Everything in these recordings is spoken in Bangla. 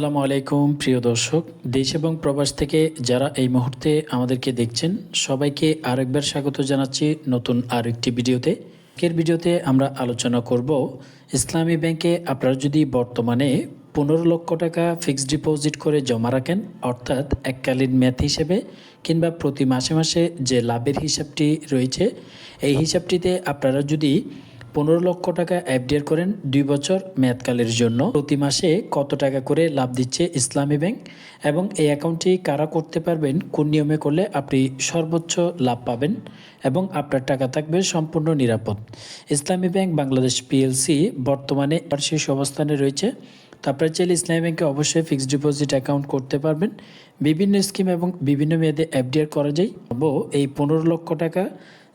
আসসালামু আলাইকুম, প্রিয় দর্শক। দেশ এবং প্রবাস থেকে যারা এই মুহূর্তে আমাদেরকে দেখছেন, সবাইকে আরেকবার স্বাগত জানাচ্ছি নতুন আর একটি ভিডিওতে। আজকের ভিডিওতে আমরা আলোচনা করব, ইসলামী ব্যাংকে আপনারা যদি বর্তমানে পনেরো লক্ষ টাকা ফিক্সড ডিপোজিট করে জমা রাখেন, অর্থাৎ এককালীন মেয়াদ হিসেবে, কিংবা প্রতি মাসে মাসে যে লাভের হিসাবটি রয়েছে, এই হিসাবটিতে আপনারা যদি পনেরো লক্ষ টাকা এফডিআর করেন দুই বছর মেয়াদকালের জন্য। প্রতি মাসে কত টাকা করে লাভ দিচ্ছে ইসলামী ব্যাংক? এবং এই অ্যাকাউন্টটি কারা করতে পারবেন? কোন নিয়মে করলে আপনি সর্বোচ্চ লাভ পাবেন? এবং আপনার টাকা থাকবে সম্পূর্ণ নিরাপদ। ইসলামী ব্যাংক বাংলাদেশ পিএলসি বর্তমানে শীর্ষ অবস্থানে রয়েছে। তো আপনারা চাইলে ইসলামী ব্যাংকে অবশ্যই ফিক্সড ডিপোজিট অ্যাকাউন্ট করতে পারবেন। বিভিন্ন স্কিম এবং বিভিন্ন মেয়াদে এফডিআর করা যায়। তবু এই পনেরো লক্ষ টাকা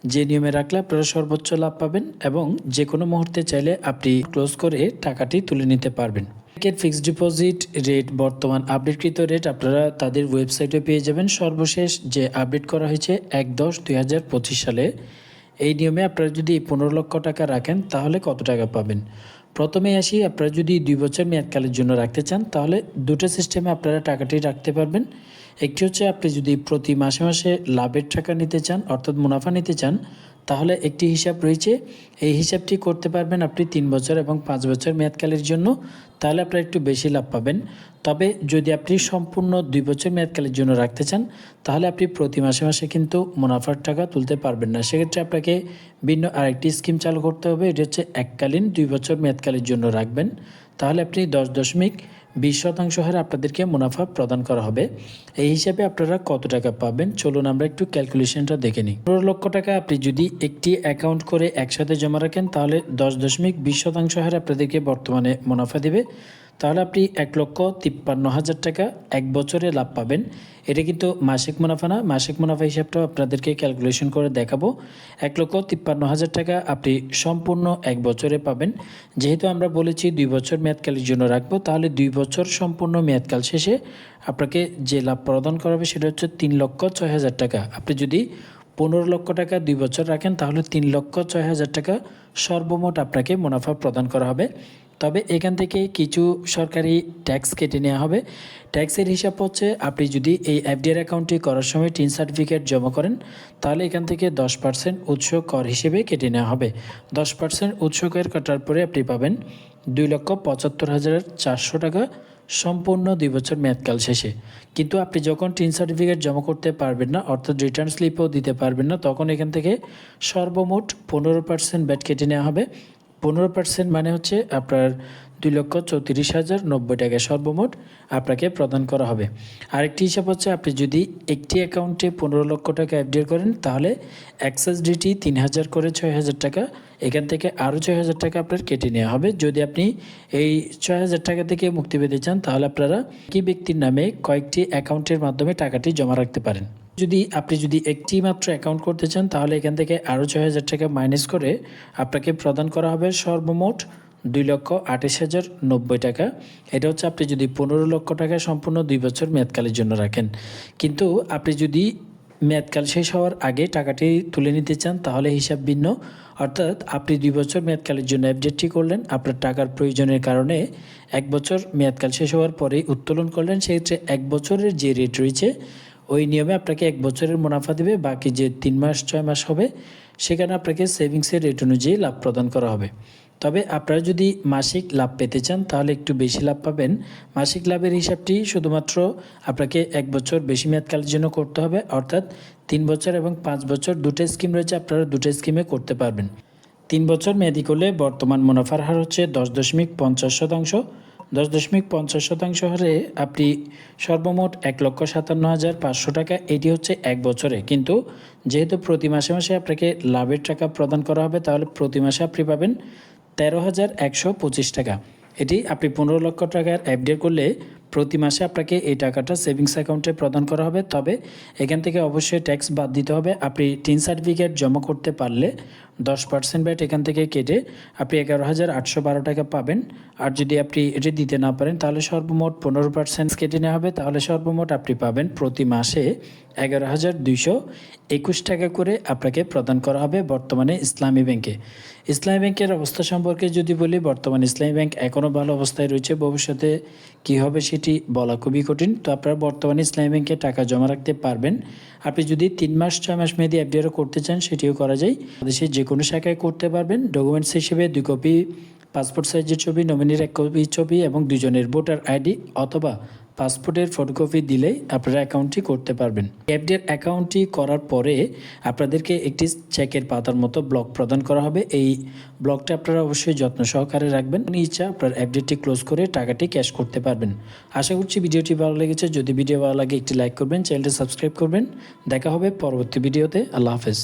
যে নিয়মে রাখলে আপনারা সর্বোচ্চ লাভ পাবেন এবং যে কোনো মুহূর্তে চাইলে আপনি ক্লোজ করে টাকাটি তুলে নিতে পারবেন। ব্যাংকের ফিক্সড ডিপোজিট রেট বর্তমান আপডেটকৃত রেট আপনারা তাদের ওয়েবসাইটে পেয়ে যাবেন। সর্বশেষ যে আপডেট করা হয়েছে এক দশ দুই সালে, এই নিয়মে আপনারা যদি পনেরো লক্ষ টাকা রাখেন, তাহলে কত টাকা পাবেন? প্রথমে আসি, আপনারা যদি দুই বছর মেয়াদকালের জন্য রাখতে চান, তাহলে দুটো সিস্টেমে আপনারা টাকাটি রাখতে পারবেন। একটি হচ্ছে আপনি যদি প্রতি মাসে মাসে লাভের টাকা নিতে চান, অর্থাৎ মুনাফা নিতে চান, তাহলে একটি হিসাব রয়েছে। এই হিসাবটি করতে পারবেন আপনি তিন বছর এবং পাঁচ বছর মেয়াদকালের জন্য, তাহলে আপনারা একটু বেশি লাভ পাবেন। তবে যদি আপনি সম্পূর্ণ দুই বছর মেয়াদকালের জন্য রাখতে চান, তাহলে আপনি প্রতি মাসে মাসে কিন্তু মুনাফার টাকা তুলতে পারবেন না। সেক্ষেত্রে আপনাকে ভিন্ন আরেকটি স্কিম চালু করতে হবে। এটি হচ্ছে এককালীন দুই বছর মেয়াদকালের জন্য রাখবেন। তাহলে আপনি দশ দশমিক বিশ শতাংশ হারে আপনাদেরকে মুনাফা প্রদান করা হবে। এই হিসাবে আপনারা কত টাকা পাবেন? চলুন আমরা একটু ক্যালকুলেশনটা দেখে নিই। পনেরো লক্ষ টাকা আপনি যদি একটি অ্যাকাউন্ট করে একসাথে জমা রাখেন, তাহলে দশ দশমিক বিশ শতাংশ হারে আপনাদেরকে বর্তমানে মুনাফা দিবে। তাহলে আপনি এক লক্ষ তিপ্পান্ন হাজার টাকা এক বছরে লাভ পাবেন। এটা কিন্তু মাসিক মুনাফা না, মাসিক মুনাফা হিসাবটাও আপনাদেরকে ক্যালকুলেশন করে দেখাবো। এক লক্ষ তিপ্পান্ন হাজার টাকা আপনি সম্পূর্ণ এক বছরে পাবেন। যেহেতু আমরা বলেছি দুই বছর মেয়াদকালের জন্য রাখব, তাহলে দুই বছর সম্পূর্ণ মেয়াদকাল শেষে আপনাকে যে লাভ প্রদান করা হবে সেটা হচ্ছে তিন লক্ষ ছয় হাজার টাকা। আপনি যদি পনেরো লক্ষ টাকা দুই বছর রাখেন, তাহলে তিন লক্ষ ছয় হাজার টাকা সর্বমোট আপনাকে মুনাফা প্রদান করা হবে। তবে এখান থেকে কিছু সরকারি ট্যাক্স কেটে নেওয়া হবে। ট্যাক্সের হিসাব হচ্ছে, আপনি যদি এই এফডিআর অ্যাকাউন্টটি করার সময় টিন সার্টিফিকেট জমা করেন, তাহলে এখান থেকে দশ পার্সেন্ট উৎস কর হিসেবে কেটে নেওয়া হবে। দশ পার্সেন্ট উৎস কর কাটার পরে আপনি পাবেন দুই লক্ষ পঁচাত্তর হাজার চারশো টাকা সম্পূর্ণ দুই বছর মেয়াদকাল শেষে। কিন্তু আপনি যখন টিন সার্টিফিকেট জমা করতে পারবেন না, অর্থাৎ রিটার্ন স্লিপও দিতে পারবেন না, তখন এখান থেকে সর্বমোট পনেরো পার্সেন্ট ব্যাট কেটে নেওয়া হবে। পনেরো পার্সেন্ট মানে হচ্ছে আপনার দুই লক্ষ চৌত্রিশ হাজার নব্বই টাকা সর্বমোট আপনাকে প্রদান করা হবে। আরেকটি হিসাব হচ্ছে আপনি যদি একটি অ্যাকাউন্টে পনেরো লক্ষ টাকা এফডিআর করেন, তাহলে অ্যাক্সেস ডিটি তিন হাজার করে ছয় হাজার টাকা, এখান থেকে আরও ছয় হাজার টাকা আপনার কেটে নেওয়া হবে। যদি আপনি এই ছয় হাজার টাকা থেকে মুক্তি পেতে চান, তাহলে আপনারা কি ব্যক্তির নামে কয়েকটি অ্যাকাউন্টের মাধ্যমে টাকাটি জমা রাখতে পারেন। যদি আপনি যদি একটি মাত্র অ্যাকাউন্ট করতে চান, তাহলে এখান থেকে আরও ছয় হাজার টাকা মাইনাস করে আপনাকে প্রদান করা হবে সর্বমোট দুই লক্ষ আঠাশ হাজার নব্বই টাকা। এটা হচ্ছে আপনি যদি পনেরো লক্ষ টাকা সম্পূর্ণ দুই বছর মেয়াদকালের জন্য রাখেন। কিন্তু আপনি যদি মেয়াদকাল শেষ হওয়ার আগে টাকাটি তুলে নিতে চান, তাহলে হিসাব ভিন্ন। অর্থাৎ আপনি দুই বছর মেয়াদকালের জন্য অ্যাপডেটটি করলেন, আপনার টাকার প্রয়োজনের কারণে এক বছর মেয়াদকাল শেষ হওয়ার পরেই উত্তোলন করলেন। সেক্ষেত্রে এক বছরের যে রেট রয়েছে ওই নিয়মে আপনাকে এক বছরের মুনাফা দেবে, বাকি যে তিন মাস, ছয় মাস হবে, সেখানে আপনাকে সেভিংসের রেট অনুযায়ী লাভ প্রদান করা হবে। তবে আপনারা যদি মাসিক লাভ পেতে চান, তাহলে একটু বেশি লাভ পাবেন। মাসিক লাভের হিসাবটি শুধুমাত্র আপনাকে এক বছর বেশি মেয়াদকালের জন্য করতে হবে, অর্থাৎ তিন বছর এবং পাঁচ বছর দুটো স্কিম রয়েছে, আপনারা দুটো স্কিমে করতে পারবেন। তিন বছর মেয়াদি করলে বর্তমান মুনাফার হার হচ্ছে দশ দশমিক পঞ্চাশ শতাংশ। দশ দশমিক পঞ্চাশ শতাংশ হারে আপনি সর্বমোট এক লক্ষ সাতান্ন হাজার পাঁচশো টাকা, এটি হচ্ছে এক বছরে। কিন্তু যেহেতু প্রতি মাসে মাসে আপনাকে লাভের টাকা প্রদান করা হবে, তাহলে প্রতি মাসে আপনি পাবেন তেরো হাজার একশো পঁচিশ টাকা। এটি আপনি পনেরো লক্ষ টাকার অ্যাপডেট করলে প্রতি মাসে আপনাকে এই টাকাটা সেভিংস অ্যাকাউন্টে প্রদান করা হবে। তবে এখান থেকে অবশ্যই ট্যাক্স বাদ দিতে হবে। আপনি টিন সার্টিফিকেট জমা করতে পারলে দশ পার্সেন্ট ব্যাট এখান থেকে কেটে আপনি এগারো হাজার আটশো বারো টাকা পাবেন। আর যদি আপনি এটি দিতে না পারেন, তাহলে সর্বমোট পনেরো পার্সেন্ট কেটে নেওয়া হবে। তাহলে সর্বমোট আপনি পাবেন প্রতি মাসে এগারো হাজার দুইশো একুশ টাকা করে আপনাকে প্রদান করা হবে বর্তমানে ইসলামী ব্যাংকে। ইসলামী ব্যাংকের অবস্থা সম্পর্কে যদি বলি, বর্তমানে ইসলামী ব্যাংক এখনও ভালো অবস্থায় রয়েছে। ভবিষ্যতে কী হবে সেটি সেটি বলা খুবই কঠিন। তো আপনারা বর্তমানে ইসলামী ব্যাংকে টাকা জমা রাখতে পারবেন। আপনি যদি তিন মাস, ছয় মাস মেয়াদি এফডিআরও করতে চান, সেটিও করা যায়। দেশের যে কোনো শাখায় করতে পারবেন। ডকুমেন্টস হিসেবে দুই কপি পাসপোর্ট সাইজের ছবি নমিনির এক কপি ছবি এবং দুজনের ভোটার আইডি অথবা পাসপোর্টের ফটোকপি দিলেই আপনারা অ্যাকাউন্টটি করতে পারবেন। এফডিআর অ্যাকাউন্টটি করার পরে আপনাদেরকে একটি চেকের পাতার মতো ব্লক প্রদান করা হবে। এই ব্লকটা আপনারা অবশ্যই যত্ন সহকারে রাখবেন। ইচ্ছা আপনার এফডিআরটি ক্লোজ করে টাকাটি ক্যাশ করতে পারবেন। আশা করছি ভিডিওটি ভালো লেগেছে। যদি ভিডিও ভালো লাগে একটি লাইক করবেন, চ্যানেলটি সাবস্ক্রাইব করবেন। দেখা হবে পরবর্তী ভিডিওতে। আল্লাহ হাফেজ।